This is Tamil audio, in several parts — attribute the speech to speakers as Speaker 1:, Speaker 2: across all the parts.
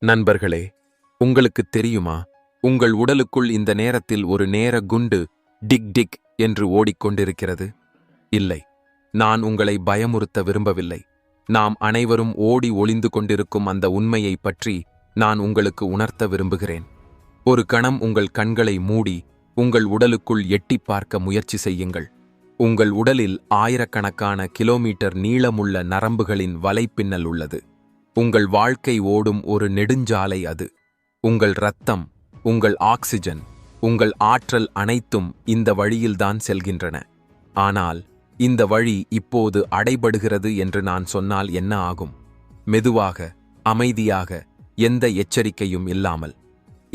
Speaker 1: நண்பர்களே உங்களுக்கு தெரியுமா? உங்கள் உடலுக்குள் இந்த நேரத்தில் ஒரு நேர குண்டு டிக் டிக் என்று ஓடிக்கொண்டிருக்கிறது. இல்லை நான் உங்களை பயமுறுத்த விரும்பவில்லை. நாம் அனைவரும் ஓடி ஒளிந்து கொண்டிருக்கும் அந்த உண்மையை பற்றி நான் உங்களுக்கு உணர்த்த விரும்புகிறேன். ஒரு கணம் உங்கள் கண்களை மூடி உங்கள் உடலுக்குள் எட்டிப் பார்க்க முயற்சி செய்யுங்கள். உங்கள் உடலில் ஆயிரக்கணக்கான கிலோமீட்டர் நீளமுள்ள நரம்புகளின் வலைப்பின்னல் உள்ளது. உங்கள் வாழ்க்கை ஓடும் ஒரு நெடுஞ்சாலை அது. உங்கள் இரத்தம் உங்கள் ஆக்சிஜன் உங்கள் ஆற்றல் அனைத்தும் இந்த வழியில்தான் செல்கின்றன. ஆனால் இந்த வழி இப்போது அடைபடுகிறது என்று நான் சொன்னால் என்ன ஆகும்? மெதுவாக அமைதியாக எந்த எச்சரிக்கையும் இல்லாமல்.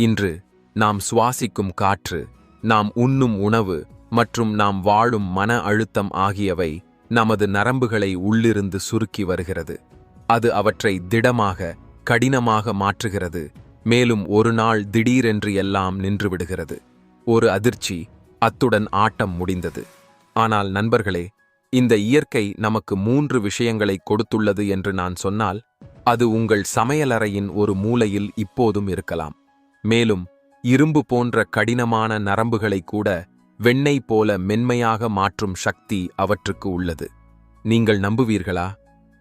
Speaker 1: இன்று நாம் சுவாசிக்கும் காற்று நாம் உண்ணும் உணவு மற்றும் நாம் வாழும் மன அழுத்தம் ஆகியவை நமது நரம்புகளை உள்ளிருந்து சுருக்கி வருகிறது. அது அவற்றை திடமாக கடினமாக மாற்றுகிறது. மேலும் ஒரு நாள் திடீரென்று எல்லாம் நின்றுவிடுகிறது. ஒரு அதிர்ச்சி அத்துடன் ஆட்டம் முடிந்தது. ஆனால் நண்பர்களே இந்த இயற்கை நமக்கு மூன்று விஷயங்களை கொடுத்துள்ளது என்று நான் சொன்னால் அது உங்கள் சமையலறையின் ஒரு மூலையில் இப்போதும் இருக்கலாம். மேலும் இரும்பு போன்ற கடினமான நரம்புகளை கூட வெண்ணெய் போல மென்மையாக மாற்றும் சக்தி அவற்றுக்கு உள்ளது. நீங்கள் நம்புவீர்களா?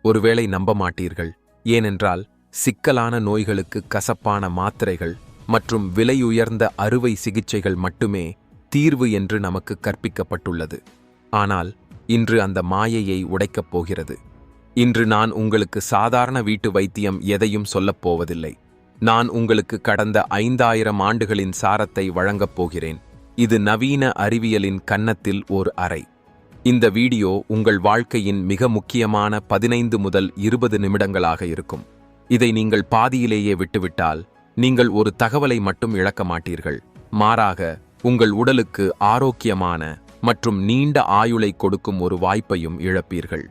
Speaker 1: ஒருவேளை நம்ப மாட்டீர்கள் ஏனென்றால் சிக்கலான நோய்களுக்கு கசப்பான மாத்திரைகள் மற்றும் விலையுயர்ந்த அறுவை சிகிச்சைகள் மட்டுமே தீர்வு என்று நமக்கு கற்பிக்கப்பட்டுள்ளது. ஆனால் இன்று அந்த மாயையை உடைக்கப் போகிறது. இன்று நான் உங்களுக்கு சாதாரண வீட்டு வைத்தியம் எதையும் சொல்லப் போவதில்லை. நான் உங்களுக்கு கடந்த ஐந்தாயிரம் ஆண்டுகளின் சாரத்தை வழங்கப் போகிறேன். இது நவீன அறிவியலின் கன்னத்தில் ஓர் அறை. இந்த வீடியோ உங்கள் வாழ்க்கையின் மிக முக்கியமான பதினைந்து முதல் இருபது நிமிடங்களாக இருக்கும். இதை நீங்கள் பாதியிலேயே விட்டுவிட்டால் நீங்கள் ஒரு தகவலை மட்டும் இழக்க மாட்டீர்கள். மாறாக உங்கள் உடலுக்கு ஆரோக்கியமான மற்றும் நீண்ட ஆயுளை கொடுக்கும் ஒரு வாய்ப்பையும் இழப்பீர்கள்.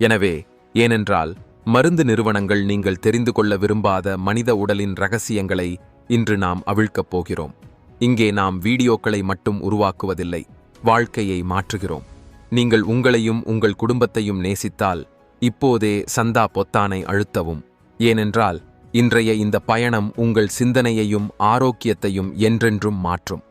Speaker 1: எனவே ஏனென்றால் மருந்து நிறுவனங்கள் நீங்கள் தெரிந்து கொள்ள விரும்பாத மனித உடலின் ரகசியங்களை இன்று நாம் அவிழ்க்கப் போகிறோம். இங்கே நாம் வீடியோக்களை மட்டும் உருவாக்குவதில்லை வாழ்க்கையை மாற்றுகிறோம். நீங்கள் உங்களையும் உங்கள் குடும்பத்தையும் நேசித்தால் இப்போதே சந்தா பொத்தானை அழுத்தவும். ஏனென்றால் இன்றைய இந்த பயணம் உங்கள் சிந்தனையையும் ஆரோக்கியத்தையும் என்றென்றும் மாற்றும்.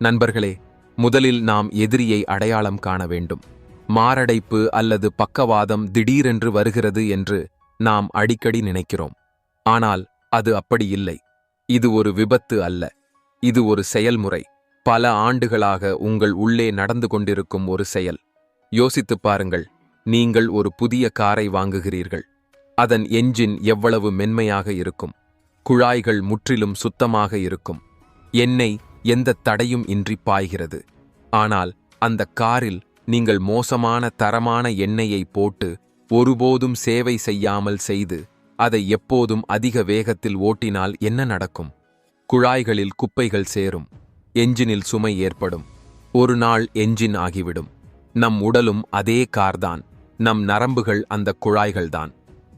Speaker 1: நண்பர்களே முதலில் நாம் எதிரியை அடையாளம் காண வேண்டும். மாரடைப்பு அல்லது பக்கவாதம் திடீரென்று வருகிறது என்று நாம் அடிக்கடி நினைக்கிறோம். ஆனால் அது அப்படி இல்லை. இது ஒரு விபத்து அல்ல. இது ஒரு செயல்முறை. பல ஆண்டுகளாக உங்கள் உள்ளே நடந்து கொண்டிருக்கும் ஒரு செயல். யோசித்துப் பாருங்கள் நீங்கள் ஒரு புதிய காரை வாங்குகிறீர்கள். அதன் என்ஜின் எவ்வளவு மென்மையாக இருக்கும். குழாய்கள் முற்றிலும் சுத்தமாக இருக்கும். எண்ணெய் எந்த தடையும் இன்றி பாய்கிறது. ஆனால் அந்த காரில் நீங்கள் மோசமான தரமான எண்ணெயை போட்டு ஒருபோதும் சேவை செய்யாமல் செய்து அதை எப்போதும் அதிக வேகத்தில் ஓட்டினால் என்ன நடக்கும்? குழாய்களில் குப்பைகள் சேரும். என்ஜினில் சுமை ஏற்படும். ஒரு நாள் என்ஜின் ஆகிவிடும். நம் உடலும் அதே கார்தான். நம் நரம்புகள் அந்த குழாய்கள்தான்.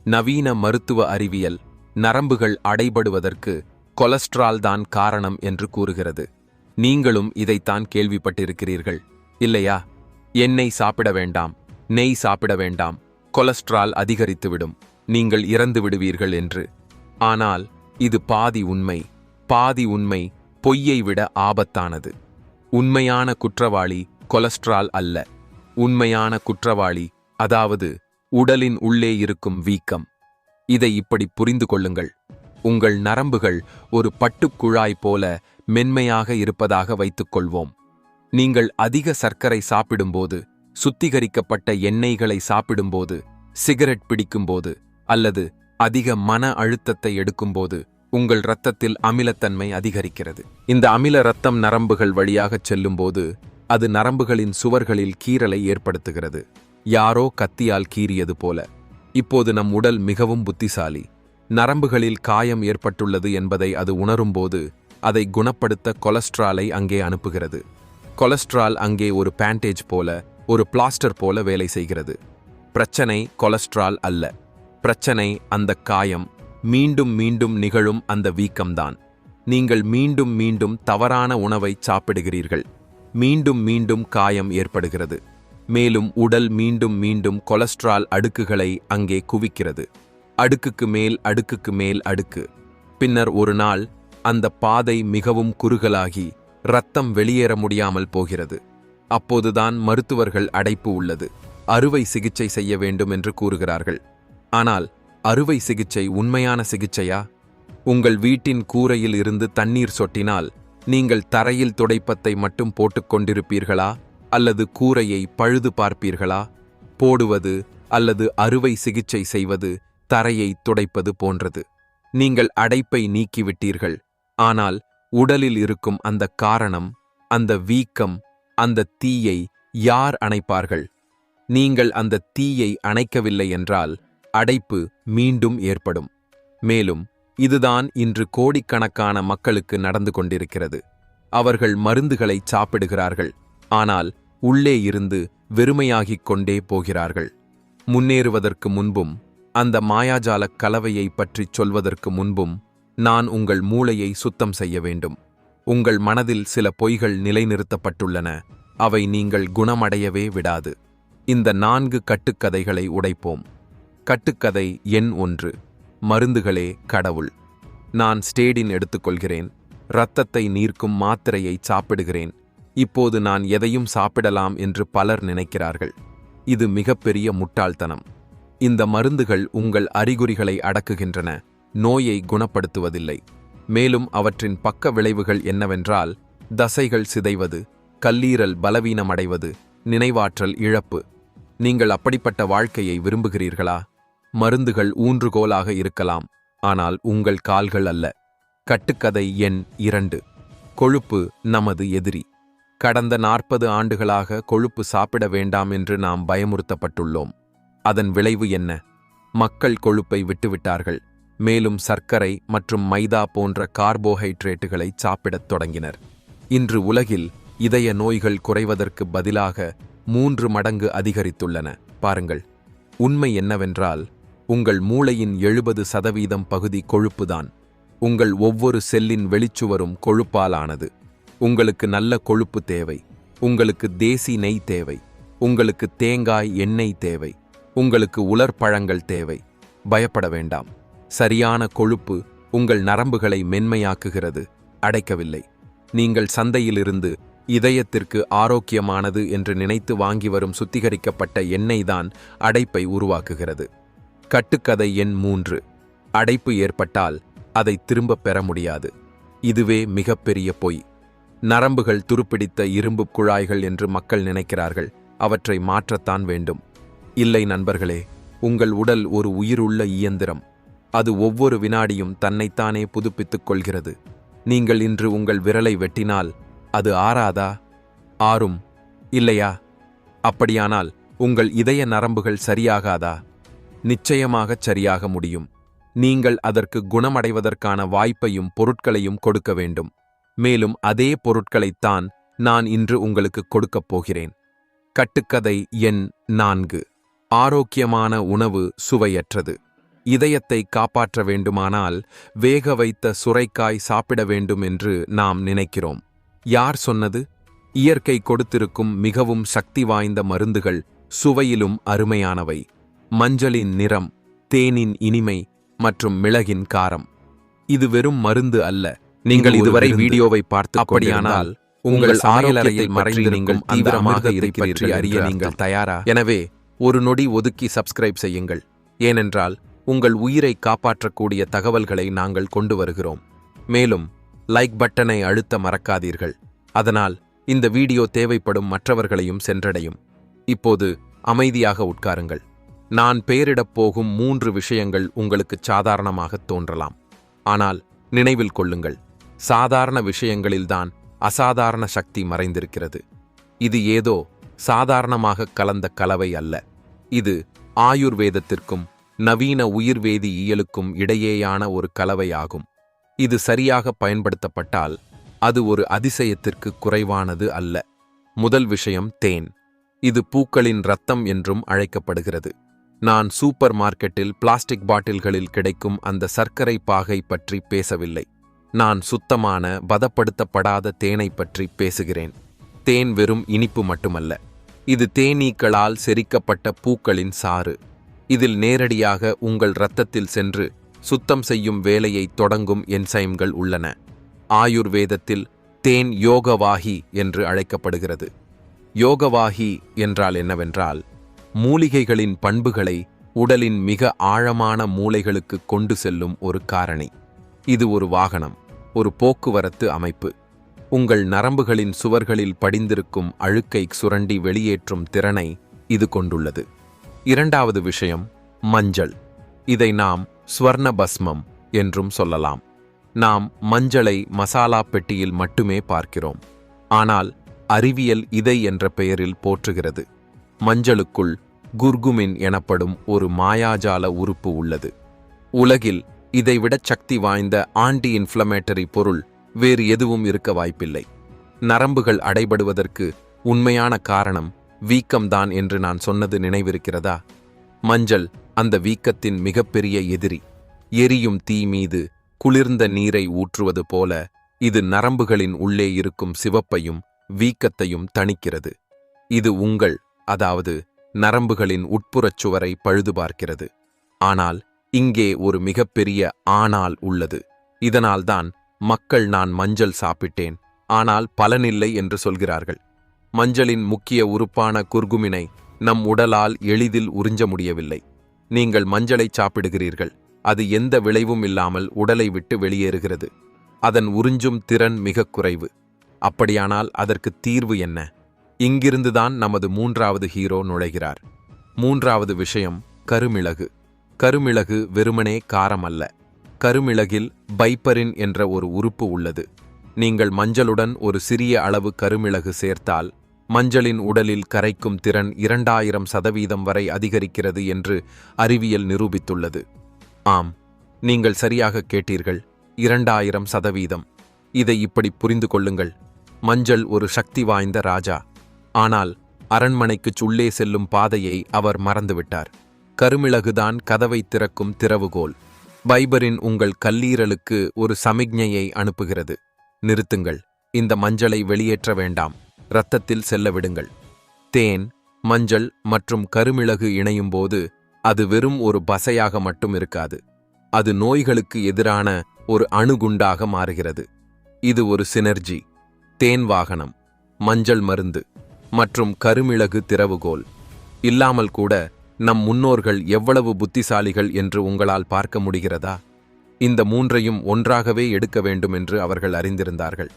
Speaker 1: நவீன மருத்துவ அறிவியல் நரம்புகள் அடைபடுவதற்கு கொலஸ்ட்ரால் தான் காரணம் என்று கூறுகிறது. நீங்களும் இதைத்தான் கேள்விப்பட்டிருக்கிறீர்கள். இல்லையா? எண்ணெய் சாப்பிட வேண்டாம் நெய் சாப்பிட வேண்டாம் கொலஸ்ட்ரால் அதிகரித்துவிடும் நீங்கள் இறந்து விடுவீர்கள் என்று. ஆனால் இது பாதி உண்மை பாதி உண்மை பொய்யை விட ஆபத்தானது. உண்மையான குற்றவாளி கொலஸ்ட்ரால் அல்ல. உண்மையான குற்றவாளி அதாவது உடலின் உள்ளே இருக்கும் வீக்கம். இதை இப்படி புரிந்து கொள்ளுங்கள். உங்கள் நரம்புகள் ஒரு பட்டுக்குழாய் போல மென்மையாக இருப்பதாக வைத்துக் கொள்வோம். நீங்கள் அதிக சர்க்கரை சாப்பிடும்போது சுத்திகரிக்கப்பட்ட எண்ணெய்களை சாப்பிடும்போது சிகரெட் பிடிக்கும்போது அல்லது அதிக மன அழுத்தத்தை எடுக்கும்போது உங்கள் இரத்தத்தில் அமிலத்தன்மை அதிகரிக்கிறது. இந்த அமில இரத்தம் நரம்புகள் வழியாகச் செல்லும்போது அது நரம்புகளின் சுவர்களில் கீறலை ஏற்படுத்துகிறது. யாரோ கத்தியால் கீறியது போல. இப்போது நம் உடல் மிகவும் புத்திசாலி. நரம்புகளில் காயம் ஏற்பட்டுள்ளது என்பதை அது உணரும்போது அதை குணப்படுத்த கொலஸ்ட்ராலை அங்கே அனுப்புகிறது. கொலஸ்ட்ரால் அங்கே ஒரு பேண்டேஜ் போல ஒரு பிளாஸ்டர் போல வேலை செய்கிறது. பிரச்சனை கொலஸ்ட்ரால் அல்ல. பிரச்சனை அந்த காயம். மீண்டும் மீண்டும் நிகழும் அந்த வீக்கம்தான். நீங்கள் மீண்டும் மீண்டும் தவறான உணவை சாப்பிடுகிறீர்கள். மீண்டும் மீண்டும் காயம் ஏற்படுகிறது. மேலும் உடல் மீண்டும் மீண்டும் கொலஸ்ட்ரால் அடுக்குகளை அங்கே குவிக்கிறது. அடுக்குக்கு மேல் அடுக்குக்கு மேல் அடுக்கு. பின்னர் ஒரு நாள் அந்த பாதை மிகவும் குறுகலாகி ரத்தம் வெளியேற முடியாமல் போகிறது. அப்போதுதான் மருத்துவர்கள் அடைப்பு உள்ளது. அறுவை சிகிச்சை செய்ய வேண்டும் என்று கூறுகிறார்கள். ஆனால் அறுவை சிகிச்சை உண்மையான சிகிச்சையா? உங்கள் வீட்டின் கூரையில் இருந்து தண்ணீர் சொட்டினால் நீங்கள் தரையில் துடைப்பத்தை மட்டும் போட்டுக்கொண்டிருப்பீர்களா அல்லது கூரையை பழுது பார்ப்பீர்களா? போடுவது அல்லது அறுவை சிகிச்சை செய்வது தரையை துடைப்பது போன்றது. நீங்கள் அடைப்பை நீக்கிவிட்டீர்கள். ஆனால் உடலில் இருக்கும் அந்த காரணம் அந்த வீக்கம் அந்த தீயை யார் அணைப்பார்கள்? நீங்கள் அந்த தீயை அணைக்கவில்லை என்றால் அடைப்பு மீண்டும் ஏற்படும். மேலும் இதுதான் இன்று கோடிக்கணக்கான மக்களுக்கு நடந்து கொண்டிருக்கிறது. அவர்கள் மருந்துகளை சாப்பிடுகிறார்கள். ஆனால் உள்ளே இருந்து வெறுமையாகிக் கொண்டே போகிறார்கள். முன்னேறுவதற்கு முன்பும் அந்த மாயாஜாலக் கலவையை பற்றிச் சொல்வதற்கு முன்பும் நான் உங்கள் மூளையை சுத்தம் செய்ய வேண்டும். உங்கள் மனதில் சில பொய்கள் நிலைநிறுத்தப்பட்டுள்ளன. அவை நீங்கள் குணமடையவே விடாது. இந்த நான்கு கட்டுக்கதைகளை உடைப்போம். கட்டுக்கதை எண் ஒன்று. மருந்துகளே கடவுள். நான் ஸ்டேடின் எடுத்துக்கொள்கிறேன். இரத்தத்தை நீர்க்கும் மாத்திரையை சாப்பிடுகிறேன். இப்போது நான் எதையும் சாப்பிடலாம் என்று பலர் நினைக்கிறார்கள். இது மிகப்பெரிய முட்டாள்தனம். இந்த மருந்துகள் உங்கள் அறிகுறிகளை அடக்குகின்றன. நோயை குணப்படுத்துவதில்லை. மேலும் அவற்றின் பக்க விளைவுகள் என்னவென்றால் தசைகள் சிதைவது கல்லீரல் பலவீனமடைவது நினைவாற்றல் இழப்பு. நீங்கள் அப்படிப்பட்ட வாழ்க்கையை விரும்புகிறீர்களா? மருந்துகள் ஊன்றுகோலாக இருக்கலாம் ஆனால் உங்கள் கால்கள் அல்ல. கட்டுக்கதை எண் இரண்டு. கொழுப்பு நமது எதிரி. கடந்த நாற்பது ஆண்டுகளாக கொழுப்பு சாப்பிட வேண்டாம் என்று நாம் பயமுறுத்தப்பட்டுள்ளோம். அதன் விளைவு என்ன? மக்கள் கொழுப்பை விட்டுவிட்டார்கள். மேலும் சர்க்கரை மற்றும் மைதா போன்ற கார்போஹைட்ரேட்டுகளை சாப்பிடத் தொடங்கினர். இன்று உலகில் இதய நோய்கள் குறைவதற்கு பதிலாக மூன்று மடங்கு அதிகரித்துள்ளன. பாருங்கள். உண்மை என்னவென்றால் உங்கள் மூளையின் எழுபது சதவீதம் பகுதி கொழுப்புதான். உங்கள் ஒவ்வொரு செல்லின் வெளிச்சுவரும் கொழுப்பாலானது. உங்களுக்கு நல்ல கொழுப்பு தேவை. உங்களுக்கு தேசி நெய் தேவை. உங்களுக்கு தேங்காய் எண்ணெய் தேவை. உங்களுக்கு உலர் பழங்கள் தேவை. பயப்பட வேண்டாம். சரியான கொழுப்பு உங்கள் நரம்புகளை மென்மையாக்குகிறது. அடைக்கவில்லை. நீங்கள் சந்தையிலிருந்து இதயத்திற்கு ஆரோக்கியமானது என்று நினைத்து வாங்கி வரும் சுத்திகரிக்கப்பட்ட எண்ணெய் தான் அடைப்பை உருவாக்குகிறது. கட்டுக்கதை எண் மூன்று. அடைப்பு ஏற்பட்டால் அதை திரும்பப் பெற முடியாது. இதுவே மிகப்பெரிய பொய். நரம்புகள் துருப்பிடித்த இரும்பு குழாய்கள் என்று மக்கள் நினைக்கிறார்கள். அவற்றை மாற்றத்தான் வேண்டும். இல்லை நண்பர்களே உங்கள் உடல் ஒரு உயிருள்ள இயந்திரம். அது ஒவ்வொரு வினாடியும் தன்னைத்தானே புதுப்பித்துக் கொள்கிறது. நீங்கள் இன்று உங்கள் விரலை வெட்டினால் அது ஆறாதா? ஆறும். இல்லையா? அப்படியானால் உங்கள் இதய நரம்புகள் சரியாகாதா? நிச்சயமாகச் சரியாக முடியும். நீங்கள் அதற்கு குணமடைவதற்கான வாய்ப்பையும் பொருட்களையும் கொடுக்க வேண்டும். மேலும் அதே பொருட்களைத்தான் நான் இன்று உங்களுக்கு கொடுக்கப் போகிறேன். கட்டுக்கதை எண் நான்கு. ஆரோக்கியமான உணவு சுவையற்றது. இதயத்தை காப்பாற்ற வேண்டுமானால் வேக வைத்த சுரைக்காய் சாப்பிட வேண்டும் என்று நாம் நினைக்கிறோம். யார் சொன்னது? இயற்கை கொடுத்திருக்கும் மிகவும் சக்தி வாய்ந்த மருந்துகள் சுவையிலும் அருமையானவை. மஞ்சளின் நிறம் தேனின் இனிமை மற்றும் மிளகின் காரம். இது வெறும் மருந்து அல்ல. நீங்கள் இதுவரை வீடியோவை பார்த்து அப்படியானால் உங்கள் ஆரோக்கியத்தில் மறைந்து நீங்கள் தீவிரமாக இதை பற்றி அறிய நீங்கள் தயாரா? எனவே ஒரு நொடி ஒதுக்கி சப்ஸ்கிரைப் செய்யுங்கள். ஏனென்றால் உங்கள் உயிரை காப்பாற்றக்கூடிய தகவல்களை நாங்கள் கொண்டு வருகிறோம். மேலும் லைக் பட்டனை அழுத்த மறக்காதீர்கள். அதனால் இந்த வீடியோ தேவைப்படும் மற்றவர்களையும் சென்றடையும். இப்போது அமைதியாக உட்காருங்கள். நான் பெயரிடப் போகும் மூன்று விஷயங்கள் உங்களுக்கு சாதாரணமாக தோன்றலாம். ஆனால் நினைவில் கொள்ளுங்கள் சாதாரண விஷயங்களில்தான் அசாதாரண சக்தி மறைந்திருக்கிறது. இது ஏதோ சாதாரணமாக கலந்த கலவை அல்ல. இது ஆயுர்வேதத்திற்கும் நவீன உயிர்வேதியியலுக்கும் இடையேயான ஒரு கலவையாகும். இது சரியாக பயன்படுத்தப்பட்டால் அது ஒரு அதிசயத்திற்கு குறைவானது அல்ல. முதல் விஷயம் தேன். இது பூக்களின் ரத்தம் என்றும் அழைக்கப்படுகிறது. நான் சூப்பர் மார்க்கெட்டில் பிளாஸ்டிக் பாட்டில்களில் கிடைக்கும் அந்த சர்க்கரை பாகை பற்றி பேசவில்லை. நான் சுத்தமான பதப்படுத்தப்படாத தேனை பற்றி பேசுகிறேன். தேன் வெறும் இனிப்பு மட்டுமல்ல. இது தேனீக்களால் செரிக்கப்பட்ட பூக்களின் சாறு. இதில் நேரடியாக உங்கள் இரத்தத்தில் சென்று சுத்தம் செய்யும் வேலையை தொடங்கும் என்சைம்கள் உள்ளன. ஆயுர்வேதத்தில் தேன் யோகவாஹி என்று அழைக்கப்படுகிறது. யோகவாஹி என்றால் என்னவென்றால் மூலிகைகளின் பண்புகளை உடலின் மிக ஆழமான மூளைகளுக்கு கொண்டு செல்லும் ஒரு காரணி. இது ஒரு வாகனம் ஒரு போக்குவரத்து அமைப்பு. உங்கள் நரம்புகளின் சுவர்களில் படிந்திருக்கும் அழுக்கை சுரண்டி வெளியேற்றும் திறனை இது கொண்டுள்ளது. இரண்டாவது விஷயம் மஞ்சள். இதை நாம் ஸ்வர்ண பஸ்மம் என்றும் சொல்லலாம். நாம் மஞ்சளை மசாலா பெட்டியில் மட்டுமே பார்க்கிறோம். ஆனால் அறிவியல் இதை என்ற பெயரில் போற்றுகிறது. மஞ்சளுக்குள் குர்குமின் எனப்படும் ஒரு மாயாஜால உறுப்பு உள்ளது. உலகில் இதைவிட சக்தி வாய்ந்த ஆன்டி இன்ஃப்ளமேட்டரி பொருள் வேறு எதுவும் இருக்க வாய்ப்பில்லை. நரம்புகள் அடைபடுவதற்கு உண்மையான காரணம் வீக்கம்தான் என்று நான் சொன்னது நினைவிருக்கிறதா? மஞ்சள் அந்த வீக்கத்தின் மிகப்பெரிய எதிரி. எரியும் தீ மீது குளிர்ந்த நீரை ஊற்றுவது போல இது நரம்புகளின் உள்ளே இருக்கும் சிவப்பையும் வீக்கத்தையும் தணிக்கிறது. இது உங்கள் அதாவது நரம்புகளின் உட்புறச் சுவரை பழுதுபார்க்கிறது ஆனால் இங்கே ஒரு மிகப்பெரிய ஆனால் உள்ளது. இதனால்தான் மக்கள் நான் மஞ்சள் சாப்பிட்டேன். ஆனால் பலனில்லை என்று சொல்கிறார்கள். மஞ்சளின் முக்கிய உறுப்பான குர்குமினை நம் உடலால் எளிதில் உறிஞ்ச முடியவில்லை. நீங்கள் மஞ்சளை சாப்பிடுகிறீர்கள். அது எந்த விளைவும் இல்லாமல் உடலை விட்டு வெளியேறுகிறது. அதன் உறிஞ்சும் திறன் மிகக் குறைவு. அப்படியானால் அதற்கு தீர்வு என்ன? இங்கிருந்துதான் நமது மூன்றாவது ஹீரோ நுழைகிறார். மூன்றாவது விஷயம் கருமிளகு. கருமிளகு வெறுமனே காரம் அல்ல கருமிளகில் பைப்பரின் என்ற ஒரு உறுப்பு உள்ளது. நீங்கள் மஞ்சளுடன் ஒரு சிறிய அளவு கருமிளகு சேர்த்தால் மஞ்சளின் உடலில் கரைக்கும் திறன் இரண்டாயிரம் சதவீதம் வரை அதிகரிக்கிறது என்று அறிவியல் நிரூபித்துள்ளது. ஆம் நீங்கள் சரியாக கேட்டீர்கள். இரண்டாயிரம் சதவீதம். இதை இப்படி புரிந்து கொள்ளுங்கள். மஞ்சள் ஒரு சக்தி வாய்ந்த ராஜா. ஆனால் அரண்மனைக்குச் உள்ளே செல்லும் பாதையை அவர் மறந்துவிட்டார். கருமிளகுதான் கதவை திறக்கும் திறவுகோல். பைபரின் உங்கள் கல்லீரலுக்கு ஒரு சமிக்ஞையை அனுப்புகிறது. நிறுத்துங்கள். இந்த மஞ்சளை வெளியேற்ற வேண்டாம். இரத்தத்தில் செல்ல விடுங்கள். தேன் மஞ்சள் மற்றும் கருமிளகு இணையும்போது அது வெறும் ஒரு பசையாக மட்டும் இருக்காது. அது நோய்களுக்கு எதிரான ஒரு அணுகுண்டாக மாறுகிறது. இது ஒரு சினர்ஜி. தேன் வாகனம். மஞ்சள் மருந்து. மற்றும் கருமிளகு திறவுகோல் இல்லாமல் கூட நம் முன்னோர்கள் எவ்வளவு புத்திசாலிகள் என்று உங்களால் பார்க்க முடிகிறதா? இந்த மூன்றையும் ஒன்றாகவே எடுக்க வேண்டும் என்று அவர்கள் அறிந்திருந்தார்கள்.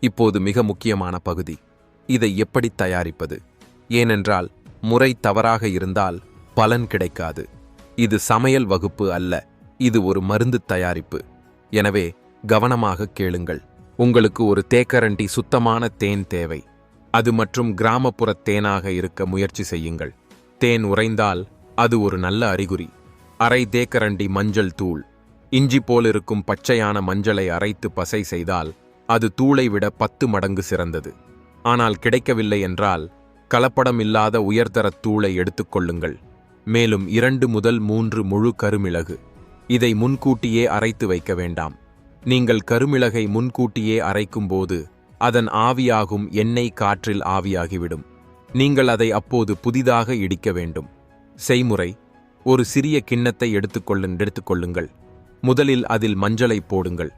Speaker 1: இப்போது மிக முக்கியமான பகுதி. இதை எப்படி தயாரிப்பது? ஏனென்றால் முறை தவறாக இருந்தால் பலன் கிடைக்காது. இது சமையல் வகுப்பு அல்ல இது ஒரு மருந்து தயாரிப்பு. எனவே கவனமாக கேளுங்கள். உங்களுக்கு ஒரு தேக்கரண்டி சுத்தமான தேன் தேவை. அது மற்றும் கிராமப்புற தேனாக இருக்க முயற்சி செய்யுங்கள். தேன் உறைந்தால் அது ஒரு நல்ல அறிகுறி. அரை தேக்கரண்டி மஞ்சள் தூள். இஞ்சி போலிருக்கும் பச்சையான மஞ்சளை அரைத்து பசை செய்தால் அது தூளை விட பத்து மடங்கு சிறந்தது. ஆனால் கிடைக்கவில்லை என்றால் கலப்படம் இல்லாத உயர்தரத் தூளை எடுத்துக்கொள்ளுங்கள் மேலும் இரண்டு முதல் மூன்று முழு கருமிளகு. இதை முன்கூட்டியே அரைத்து வைக்க வேண்டாம். நீங்கள் கருமிளகை முன்கூட்டியே அரைக்கும்போது அதன் ஆவியாகும் எண்ணெய் காற்றில் ஆவியாகிவிடும். நீங்கள் அதை அப்போது புதிதாக இடிக்க வேண்டும். செய்முறை ஒரு சிறிய கிண்ணத்தை எடுத்துக்கொள்ளு எடுத்துக்கொள்ளுங்கள். முதலில் அதில் மஞ்சளை போடுங்கள்.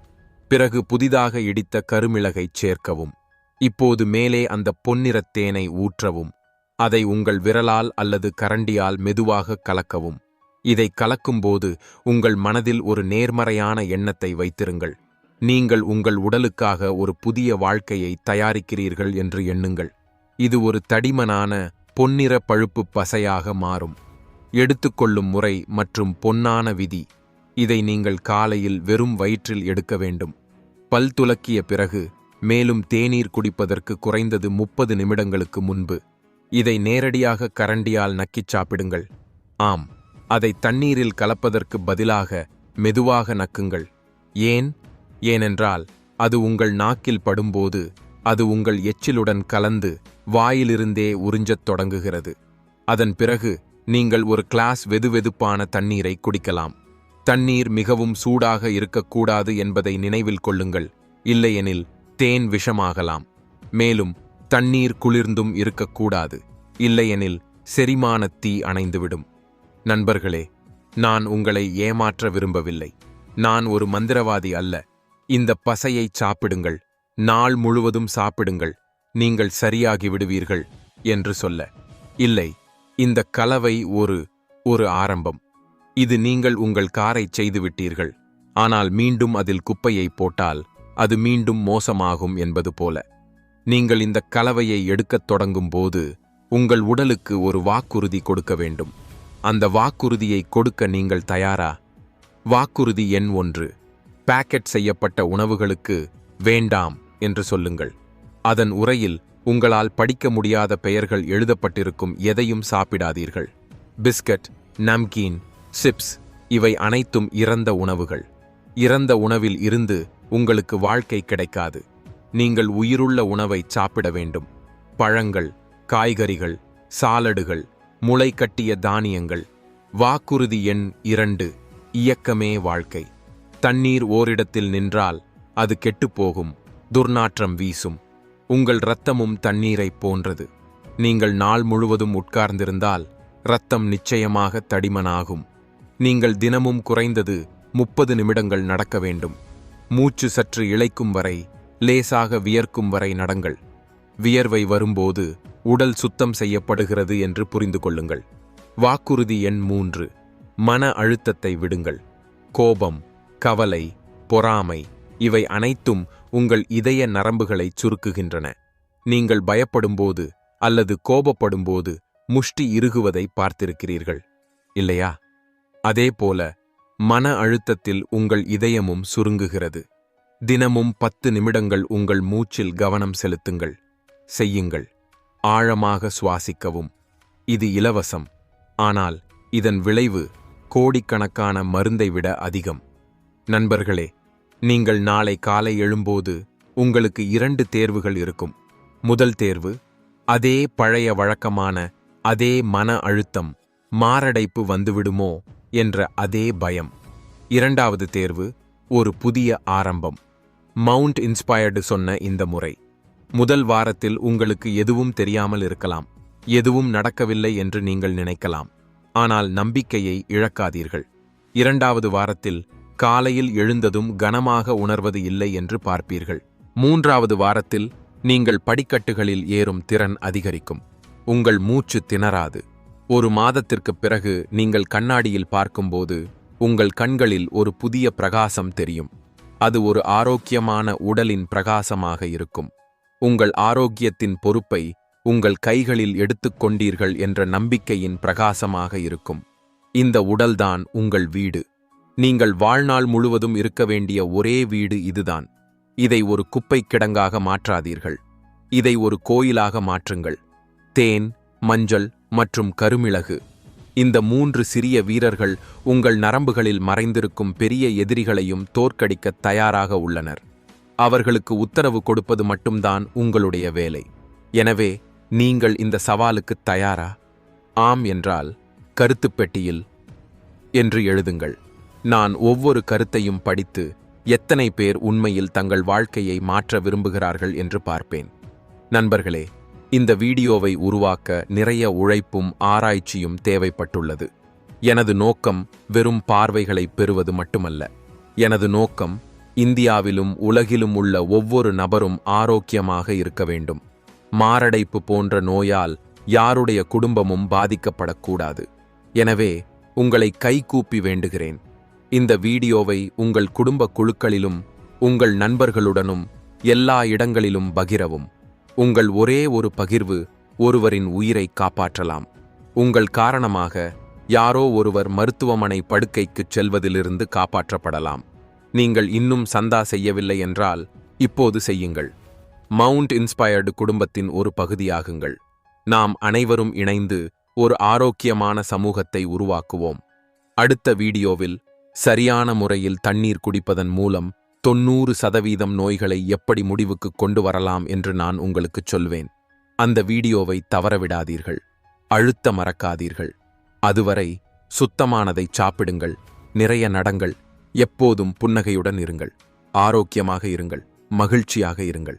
Speaker 1: பிறகு புதிதாக இடித்த கருமிளகைச் சேர்க்கவும். இப்போது மேலே அந்த பொன்னிறத் தேனை ஊற்றவும். அதை உங்கள் விரலால் அல்லது கரண்டியால் மெதுவாக கலக்கவும். இதை கலக்கும்போது உங்கள் மனதில் ஒரு நேர்மறையான எண்ணத்தை வைத்திருங்கள். நீங்கள் உங்கள் உடலுக்காக ஒரு புதிய வாழ்க்கையை தயாரிக்கிறீர்கள் என்று எண்ணுங்கள். இது ஒரு தடிமனான பொன்னிற பழுப்பு பசையாக மாறும். எடுத்துக்கொள்ளும் முறை மற்றும் பொன்னான விதி. இதை நீங்கள் காலையில் வெறும் வயிற்றில் எடுக்க வேண்டும். பல் துலக்கிய பிறகு மேலும் தேநீர் குடிப்பதற்கு குறைந்தது முப்பது நிமிடங்களுக்கு முன்பு. இதை நேரடியாக கரண்டியால் நக்கிச் சாப்பிடுங்கள். ஆம் அதை தண்ணீரில் கலப்பதற்கு பதிலாக மெதுவாக நக்குங்கள். ஏன்? ஏனென்றால் அது உங்கள் நாக்கில் படும்போது அது உங்கள் எச்சிலுடன் கலந்து வாயிலிருந்தே உறிஞ்சத் தொடங்குகிறது. அதன் பிறகு நீங்கள் ஒரு கிளாஸ் வெதுவெதுப்பான தண்ணீரை குடிக்கலாம். தண்ணீர் மிகவும் சூடாக இருக்கக்கூடாது என்பதை நினைவில் கொள்ளுங்கள். இல்லையெனில் தேன் விஷமாகலாம். மேலும் தண்ணீர் குளிர்ந்தும் இருக்கக்கூடாது. இல்லையெனில் செரிமான தீ அணைந்துவிடும். நண்பர்களே நான் உங்களை ஏமாற்ற விரும்பவில்லை. நான் ஒரு மந்திரவாதி அல்ல. இந்த பசையை சாப்பிடுங்கள். நாள் முழுவதும் சாப்பிடுங்கள். நீங்கள் சரியாகி விடுவீர்கள் என்று சொல்ல. இல்லை இந்த கலவை ஒரு ஒரு ஆரம்பம். இது நீங்கள் உங்கள் காரை செய்துவிட்டீர்கள். ஆனால் மீண்டும் அதில் குப்பையை போட்டால் அது மீண்டும் மோசமாகும் என்பது போல. நீங்கள் இந்த கலவையை எடுக்கத் தொடங்கும் போது உங்கள் உடலுக்கு ஒரு வாக்குறுதி கொடுக்க வேண்டும். அந்த வாக்குறுதியை கொடுக்க நீங்கள் தயாரா? வாக்குறுதி எண் ஒன்று. பேக்கெட் செய்யப்பட்ட உணவுகளுக்கு வேண்டாம் என்று சொல்லுங்கள். அதன் உரையில் உங்களால் படிக்க முடியாத பெயர்கள் எழுதப்பட்டிருக்கும் எதையும் சாப்பிடாதீர்கள். பிஸ்கட் நம்கீன் சிப்ஸ் இவை அனைத்தும் இறந்த உணவுகள். இறந்த உணவில் இருந்து உங்களுக்கு வாழ்க்கை கிடைக்காது. நீங்கள் உயிருள்ள உணவை சாப்பிட வேண்டும். பழங்கள் காய்கறிகள் சாலடுகள் முளை கட்டிய தானியங்கள் வாக்குறுதி எண் இரண்டு இயக்கமே வாழ்க்கை. தண்ணீர் ஓரிடத்தில் நின்றால் அது கெட்டுப்போகும் துர்நாற்றம் வீசும். உங்கள் இரத்தமும் தண்ணீரைப் போன்றது. நீங்கள் நாள் முழுவதும் உட்கார்ந்திருந்தால் இரத்தம் நிச்சயமாக தடிமனாகும். நீங்கள் தினமும் குறைந்தது முப்பது நிமிடங்கள் நடக்க வேண்டும். மூச்சு சற்று இழைக்கும் வரை லேசாக வியர்க்கும் வரை நடங்கள். வியர்வை வரும்போது உடல் சுத்தம் செய்யப்படுகிறது என்று புரிந்து கொள்ளுங்கள். வாக்குறுதி எண் மூன்று. மன அழுத்தத்தை விடுங்கள். கோபம். கவலை பொறாமை இவை அனைத்தும் உங்கள் இதய நரம்புகளை சுருக்குகின்றன. நீங்கள் பயப்படும்போது அல்லது கோபப்படும்போது முஷ்டி இறுகுவதை பார்த்திருக்கிறீர்கள். இல்லையா? அதேபோல மன அழுத்தத்தில் உங்கள் இதயமும் சுருங்குகிறது. தினமும் பத்து நிமிடங்கள் உங்கள் மூச்சில் கவனம் செலுத்துங்கள். செய்யுங்கள். ஆழமாக சுவாசிக்கவும். இது இலவசம். ஆனால் இதன் விளைவு கோடிக்கணக்கான மருந்தை விட அதிகம். நண்பர்களே நீங்கள் நாளை காலை எழும்போது உங்களுக்கு இரண்டு தேர்வுகள் இருக்கும். முதல் தேர்வு அதே பழைய வழக்கமான அதே மன அழுத்தம் மாரடைப்பு வந்துவிடுமோ என்ற அதே பயம். இரண்டாவது தேர்வு ஒரு புதிய ஆரம்பம். மவுண்ட் இன்ஸ்பயர்டு சொன்ன இந்த முறை. முதல் வாரத்தில் உங்களுக்கு எதுவும் தெரியாமல் இருக்கலாம். எதுவும் நடக்கவில்லை என்று நீங்கள் நினைக்கலாம். ஆனால் நம்பிக்கையை இழக்காதீர்கள். இரண்டாவது வாரத்தில் காலையில் எழுந்ததும் கனமாக உணர்வது இல்லை என்று பார்ப்பீர்கள். மூன்றாவது வாரத்தில் நீங்கள் படிக்கட்டுகளில் ஏறும் திறன் அதிகரிக்கும். உங்கள் மூச்சு திணறாது. ஒரு மாதத்திற்குப் பிறகு நீங்கள் கண்ணாடியில் பார்க்கும்போது உங்கள் கண்களில் ஒரு புதிய பிரகாசம் தெரியும். அது ஒரு ஆரோக்கியமான உடலின் பிரகாசமாக இருக்கும். உங்கள் ஆரோக்கியத்தின் பொறுப்பை உங்கள் கைகளில் எடுத்துக்கொண்டீர்கள் என்ற நம்பிக்கையின் பிரகாசமாக இருக்கும். இந்த உடல்தான் உங்கள் வீடு. நீங்கள் வாழ்நாள் முழுவதும் இருக்க வேண்டிய ஒரே வீடு இதுதான். இதை ஒரு குப்பை கிடங்காக மாற்றாதீர்கள். இதை ஒரு கோயிலாக மாற்றுங்கள். தேன் மஞ்சள் மற்றும் கருமிளகு. இந்த மூன்று சிறிய வீரர்கள் உங்கள் நரம்புகளில் மறைந்திருக்கும் பெரிய எதிரிகளையும் தோற்கடிக்க தயாராக உள்ளனர். அவர்களுக்கு உத்தரவு கொடுப்பது மட்டும்தான் உங்களுடைய வேலை. எனவே நீங்கள் இந்த சவாலுக்கு தயாரா? ஆம் என்றால் கருத்துப் பெட்டியில் என்று எழுதுங்கள். நான் ஒவ்வொரு கருத்தையும் படித்து எத்தனை பேர் உண்மையில் தங்கள் வாழ்க்கையை மாற்ற விரும்புகிறார்கள் என்று பார்ப்பேன். நண்பர்களே இந்த வீடியோவை உருவாக்க நிறைய உழைப்பும் ஆராய்ச்சியும் தேவைப்பட்டுள்ளது. எனது நோக்கம் வெறும் பார்வைகளை பெறுவது மட்டுமல்ல. எனது நோக்கம் இந்தியாவிலும் உலகிலும் உள்ள ஒவ்வொரு நபரும் ஆரோக்கியமாக இருக்க வேண்டும். மாரடைப்பு போன்ற நோயால் யாருடைய குடும்பமும் பாதிக்கப்படக்கூடாது. எனவே உங்களை கைகூப்பி வேண்டுகிறேன். இந்த வீடியோவை உங்கள் குடும்ப குழுக்களிலும் உங்கள் நண்பர்களுடனும் எல்லா இடங்களிலும் பகிரவும். உங்கள் ஒரே ஒரு பகிர்வு ஒருவரின் உயிரை காப்பாற்றலாம். உங்கள் காரணமாக யாரோ ஒருவர் மருத்துவமனை படுக்கைக்குச் செல்வதிலிருந்து காப்பாற்றப்படலாம். நீங்கள் இன்னும் சந்தா செய்யவில்லை என்றால் இப்போது செய்யுங்கள். மவுண்ட் இன்ஸ்பயர்டு குடும்பத்தின் ஒரு பகுதியாகுங்கள். நாம் அனைவரும் இணைந்து ஒரு ஆரோக்கியமான சமூகத்தை உருவாக்குவோம். அடுத்த வீடியோவில் சரியான முறையில் தண்ணீர் குடிப்பதன் மூலம் தொன்னூறு சதவீதம் நோய்களை எப்படி முடிவுக்கு கொண்டு வரலாம் என்று நான் உங்களுக்குச் சொல்வேன். அந்த வீடியோவை தவறவிடாதீர்கள். அழுத்த மறக்காதீர்கள். அதுவரை சுத்தமானதை சாப்பிடுங்கள். நிறைய நடங்கள். எப்போதும் புன்னகையுடன் இருங்கள். ஆரோக்கியமாக இருங்கள். மகிழ்ச்சியாக இருங்கள்.